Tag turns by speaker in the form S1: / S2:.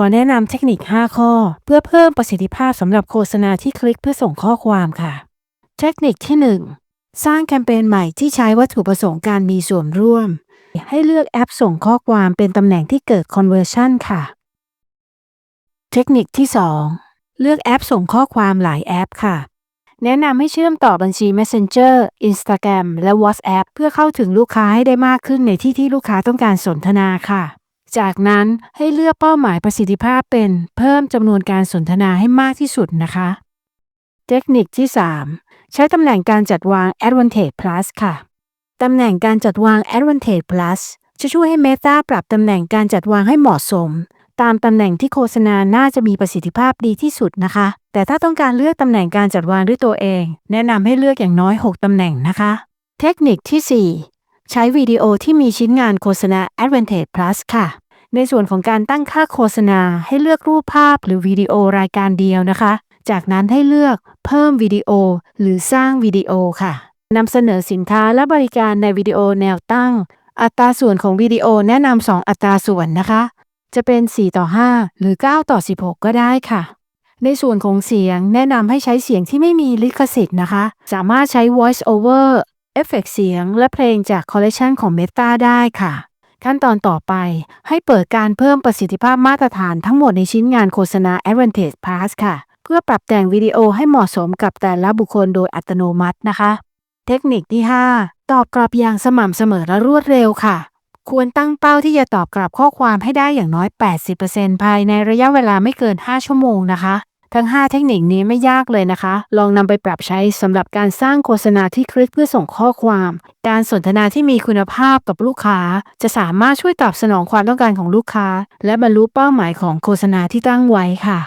S1: ขอแนะนำเทคนิค 5 ข้อ เพื่อเพิ่มประสิทธิภาพสำหรับโฆษณาที่คลิกเพื่อส่งข้อความค่ะ เทคนิคที่ 1 สร้างแคมเปญใหม่ที่ใช้วัตถุประสงค์การมีส่วนร่วม ให้เลือกแอปส่งข้อความเป็นตำแหน่งที่เกิด conversion ค่ะ เทคนิคที่ 2 เลือกแอปส่งข้อความหลายแอปค่ะ แนะนำให้เชื่อมต่อบัญชี Messenger Instagram และ WhatsApp เพื่อเข้าถึงลูกค้าให้ได้มากขึ้นในที่ที่ลูกค้าต้องการสนทนาค่ะ จากนั้นให้เลือกเป้าหมายประสิทธิภาพเป็นเพิ่มจำนวนการสนทนาให้มากที่สุดนะคะ เทคนิคที่ 3 ใช้ตำแหน่งการจัดวาง Advantage Plus ค่ะ ตำแหน่งการจัดวาง Advantage Plus จะช่วยให้ Meta ปรับตำแหน่งการจัดวางให้เหมาะสม ตามตำแหน่งที่โฆษณาน่าจะมีประสิทธิภาพดีที่สุดนะคะ แต่ถ้าต้องการเลือกตำแหน่งการจัดวางด้วยตัวเอง แนะนำให้เลือกอย่างน้อย 6 ตำแหน่งนะคะ เทคนิคที่ 4ใช้วิดีโอที่มีชิ้นงานโฆษณา Advantage Plus ค่ะ ในส่วนของการตั้งค่าโฆษณาให้เลือกรูปภาพหรือวิดีโอรายการเดียวนะคะ จากนั้นให้เลือกเพิ่มวิดีโอ หรือสร้างวิดีโอค่ะนำเสนอสินค้าและบริการในวิดีโอแนวตั้ง อัตราส่วนของวิดีโอแนะนำ2อัตราส่วนนะคะ จะเป็น 4 ต่อ 5 หรือ 9 ต่อ 16 ก็ได้ค่ะ ในส่วนของเสียงแนะนำให้ใช้เสียงที่ไม่มีลิขสิทธิ์นะคะ สามารถใช้ voice over เอฟเฟกเสียงและเพลงจากคอลเลกชันของ Meta ได้ค่ะ ขั้นตอนต่อไป ให้เปิดการเพิ่มประสิทธิภาพมาตรฐานทั้งหมดในชิ้นงานโฆษณา Advantage Plus ค่ะ เพื่อปรับแต่งวิดีโอให้เหมาะสมกับแต่ละบุคคลโดยอัตโนมัตินะคะ เทคนิคที่ 5 ตอบกลับอย่างสม่ำเสมอและรวดเร็วค่ะ ควรตั้งเป้าที่จะตอบกลับข้อความให้ได้อย่างน้อย 80%ภายในระยะเวลาไม่เกิน 5 ชั่วโมงนะคะ ทั้ง 5 เทคนิคนี้ไม่ยากเลยนะคะ ลองนำไปปรับใช้สำหรับการสร้างโฆษณาที่คลิกเพื่อส่งข้อความ การสนทนาที่มีคุณภาพกับลูกค้า จะสามารถช่วยตอบสนองความต้องการของลูกค้า และบรรลุเป้าหมายของโฆษณาที่ตั้งไว้ค่ะ